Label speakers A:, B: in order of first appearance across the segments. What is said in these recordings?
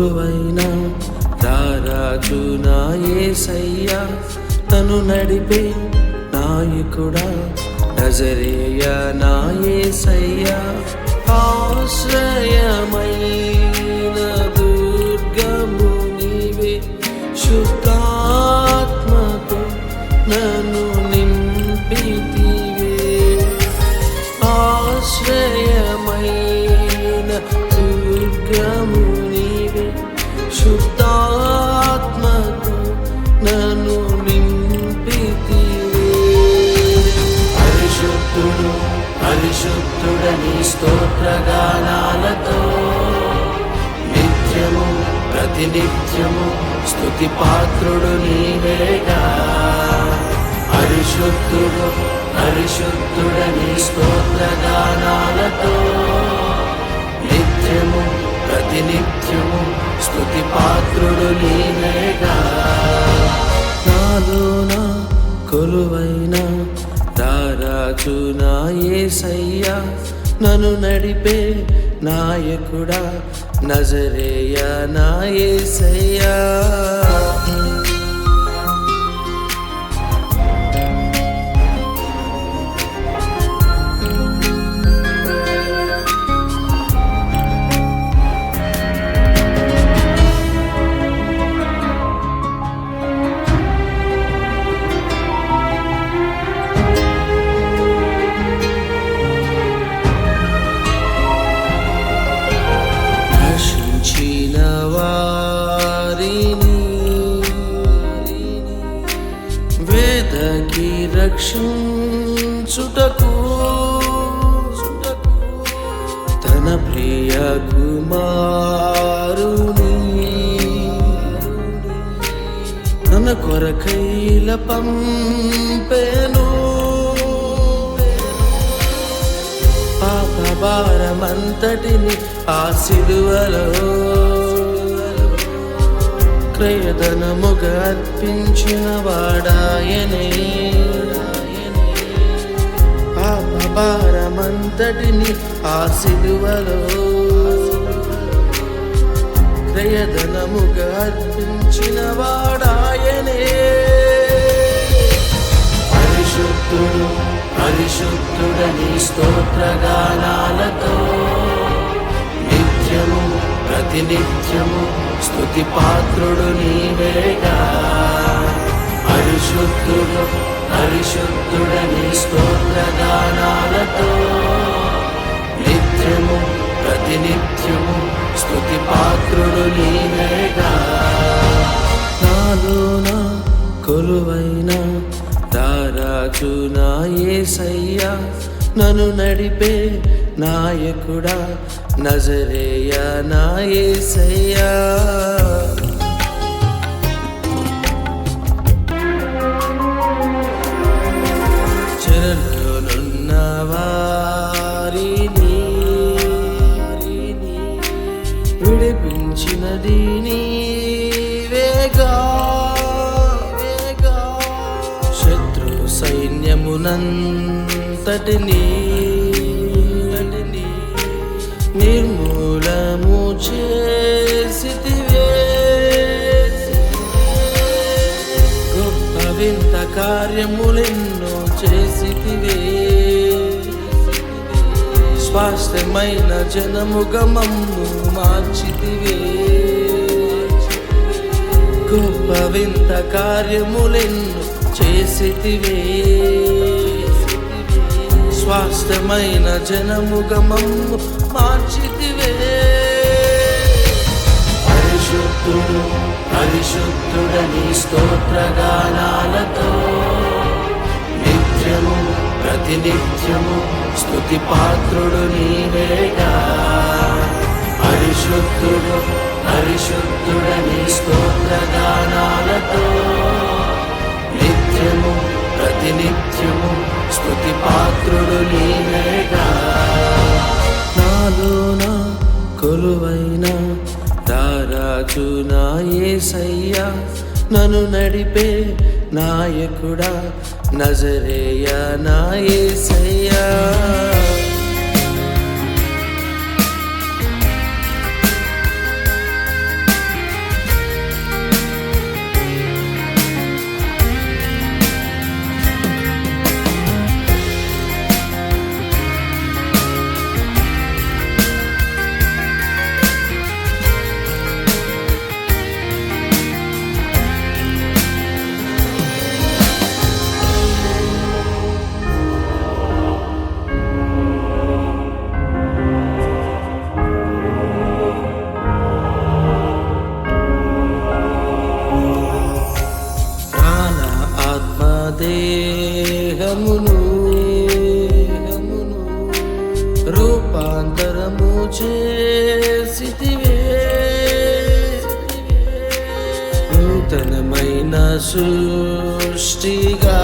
A: గురువైనా రారాజు నా తను నడిపే నాయకుడా నజరేయ నా యేసయ్యా ఆశ్రయమైన దుర్గము నీవే శుద్ధాత్మతో నన్ను నింపితి. స్తోత్రగానాలతో నిత్యము ప్రతినిత్యము స్థుతి పాత్రుడు నీవేగా. పరిశుద్ధుడు పరిశుద్ధుడని స్తోత్రగానాలతో నిత్యము ప్రతినిత్యము స్థుతి పాత్రుడు నీవేగా. నాలోన కొలువైన రారాజు నా సయ్యా నన్ను నడిపే నాయకుడా నజరేయ నాయసయ్యా. కొరకైల పంపేను. పాప భారమంతటిని ఆ సిలువలో క్రయధనముగా అర్పించిన వాడాయనే పాప భారమంతటిని ఆ సిలువలో క్రయధనముగా అర్పించిన వాడా నిత్యము స్థుతి పాత్రుడు నీవేగా. పరిశుద్ధుడు పరిశుద్ధుడని స్తోత్రగానాలతో నిత్యము ప్రతినిత్యము స్థుతి పాత్రుడు నీవేగా. నాలోన కొలువైన దారాజు నా ఏసయ్యా. నన్ను నడిపే నాయకుడా నజరేయ నా యేసయ్యా చెరలోనున్న వారిని విడిపించినది నీవేగా శత్రు సైన్యమునంతటిని నిర్మూలము చేసితివే. గొప్ప వింత కార్యములెన్నో చేసితివే. స్వాస్థ్యమైన జనముగా మమ్ము మార్చితివే. గొప్ప వింత కార్యములెన్నో చేసితివే. స్వాస్థ్యమైన జనముగా స్తోత్రగానాలతో నిత్యము ప్రతినిత్యము స్థుతి పాత్రుడు నీవేగా. పరిశుద్ధుడు పరిశుద్ధుడని స్తోత్రగానాలతో నిత్యము ప్రతినిత్యము స్థుతి పాత్రుడు నీవేగా. నాలోన కొలువైన రారాజు నా నన్ను నడిపే నాయకుడా నజరేయ దేహమును రూపాంతరము చేసివే నూతనమైన సృష్టిగా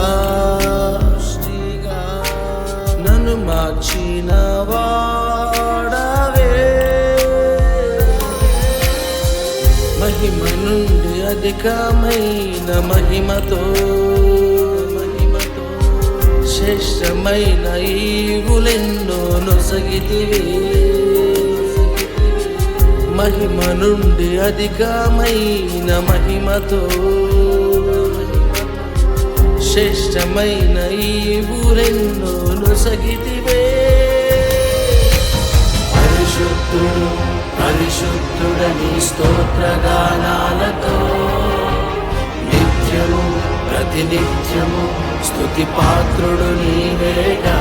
A: మహిమ నుండి అధికమైన మహిమతో శ్రేష్టమైన ఈవులెన్నో నొసగితివి. మహిమ నుండి అధికమైన మహిమతో శ్రేష్టమైన ఈవులెన్నో నొసగితివే. పరిశుద్ధుడు పరిశుద్ధుడని స్తోత్రగానాలతో నిత్యము ప్రతినిత్యము స్థుతి పాత్రుడు నీవేగా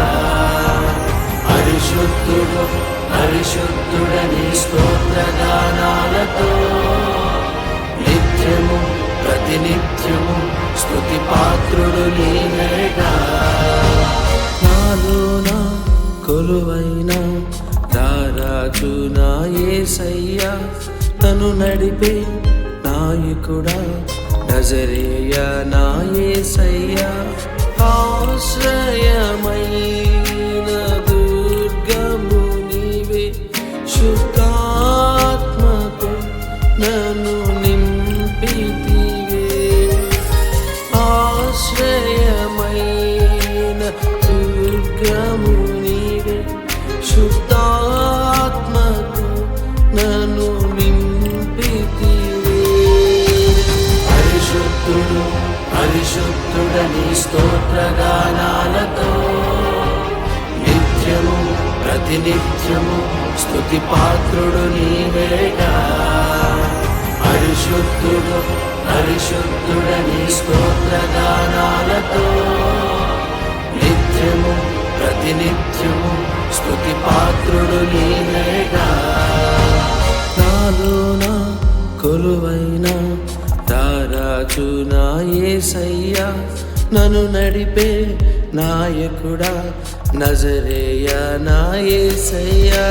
A: పరిశుద్ధుడు పరిశుద్ధుడని స్తోత్రగానాలతో నిత్యము ప్రతినిత్యము స్థుతి పాత్రుడు నీవేగా నాలోన కొలువైన రారాజు నా యేసయ్యా నన్ను నడిపే నాయకుడా నజరేయ నా యేసయ్యా ప్రతినిత్యము స్థుతి పాత్రుడు నీవేగా. పరిశుద్ధుడు పరిశుద్ధుడని స్తోత్రగానాలతో నిత్యము ప్రతినిత్యము స్థుతి పాత్రుడు నీవేగా. నాలోన కొలువైన తారాజు నా యేసయ్యా నన్ను నడిపే నాయకుడా నజరేయా నా ఏసయ్యా